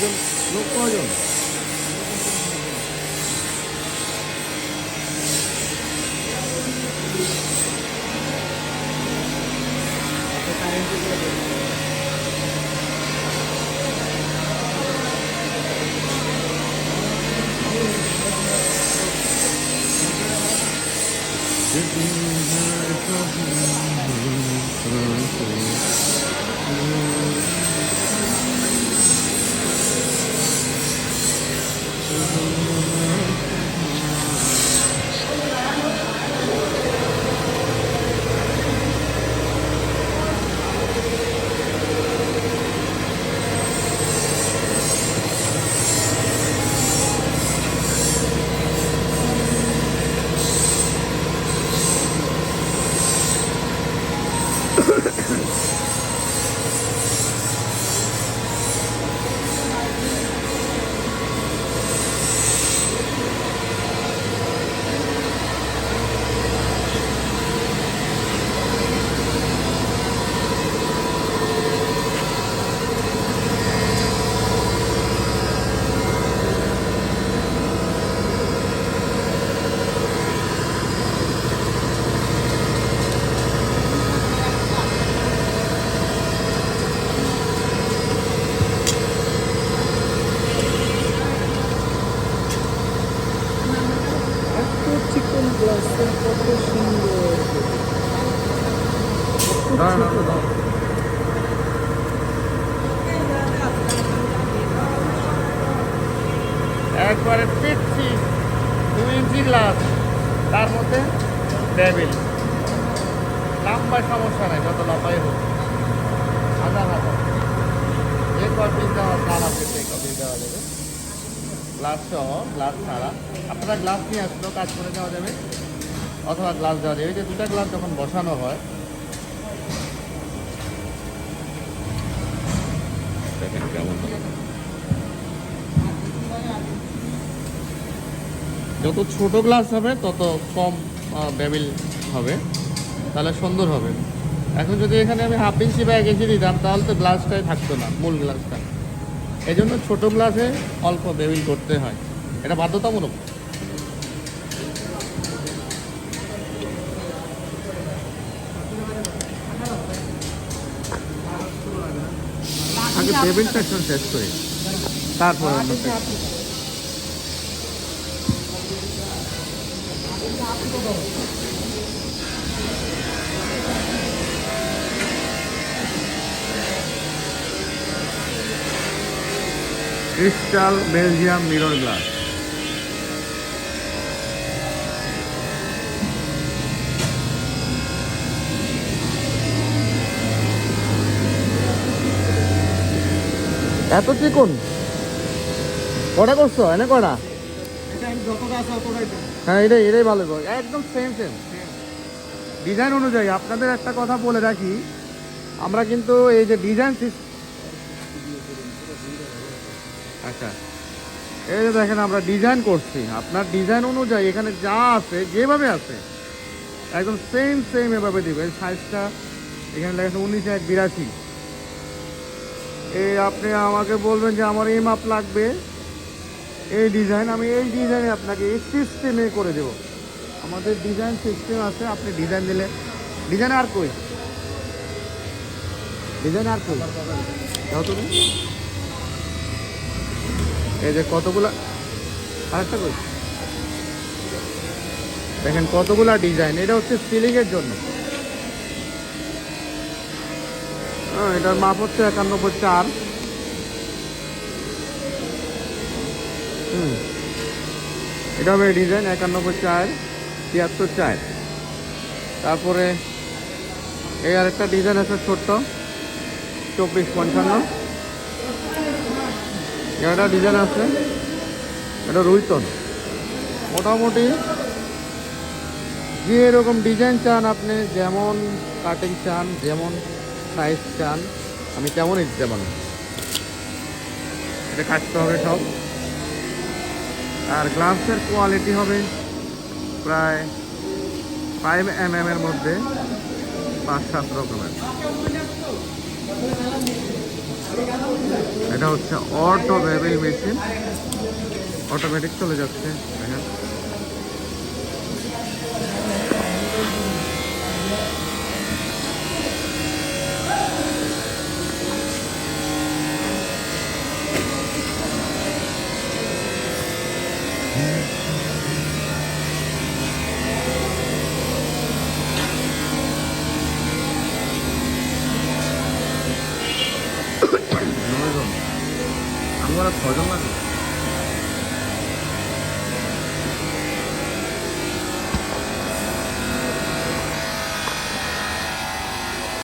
좀 녹화 좀. 다른 চিকন গ্লাসে কত সুন্দর। একবারে পিচ্ছি দু ইঞ্চি গ্লাস তার মধ্যে টেবিল লম্বা সমস্যা নেই, যত লম্বাই হোক। হাজার হাজার। যে কপি দেওয়া সারা পেতে কপি দেওয়া যাবে। গ্লাস সহ গ্লাস ছাড়া। আপনারা গ্লাস নিয়ে আসলেও কাজ করে দেওয়া যাবে অথবা গ্লাস দেওয়া যাবে। এই যে দুটা গ্লাস যখন বসানো হয় দেখেন কেমন। যত ছোট গ্লাস হবে তত কম বেবিল হবে তাহলে সুন্দর হবে। এখন যদি এখানে আমি হাফ ইঞ্চি বা এক ইঞ্চি দিতাম তাহলে তো গ্লাসটাই থাকতো না মূল গ্লাসটা এই জন্য ছোটো গ্লাসে অল্প বেবিল করতে হয়। এটা বাধ্যতামূলক। আগে বেবিল সেকশন শেষ করি। তারপর অন্য ক্রিস্টাল বেলজিয়াম মিরর গ্লাস। এত চিকুন? কটা করছ? এনে কটা হ্যাঁ এটাই এটাই ভালো একদম সেম সেম ডিজাইন অনুযায়ী আপনাদের একটা কথা বলে রাখি। আমরা কিন্তু এই যে ডিজাইন আচ্ছা। এই যে দেখেন, আমরা ডিজাইন করছি। আপনার ডিজাইন অনুযায়ী এখানে যা আছে, যেভাবে আছে, একদম সেম সেম এভাবে দিবে সাইজটা এখানে লেখা উনিশ এক বিরাশি। এই আপনি আমাকে বলবেন যে আমার এই মাপ লাগবে। এই ডিজাইন আমি এই ডিজাইনে আপনাকে এই সিস্টেমে করে দেব। আমাদের ডিজাইন সিস্টেম আছে, আপনি ডিজাইন দিলে। ডিজাইন আর কই? ডিজাইন আর কই? তুমি। এই যে কতগুলা, আরেকটা কই? দেখেন কতগুলা ডিজাইন এটা হচ্ছে সিলিংয়ের জন্য। হ্যাঁ এটার মাপ হচ্ছে একানব্বই চার। হুম। এটা হবে ডিজাইন একানব্বই চার, তিয়াত্তর চার। তারপরে এই আরেকটা ডিজাইন আছে ছোট্ট, চব্বিশ পঞ্চান্ন। একটা ডিজাইন আছে। এটা রুইতন। মোটামুটি যে এরকম ডিজাইন চান আপনি, যেমন কাটিং চান, যেমন সাইজ চান, আমি তেমনই দিতে পারব। এটা কাটতে হবে সব। আর গ্লাভসের কোয়ালিটি হবে প্রায় ফাইভ এম এম এর মধ্যে পাঁচ সাত রকমের। এটা হচ্ছে অটো বেবিল মেশিন। অটোমেটিক চলে যাচ্ছে। দেখেন নয়জন আমরা ছজন লাগে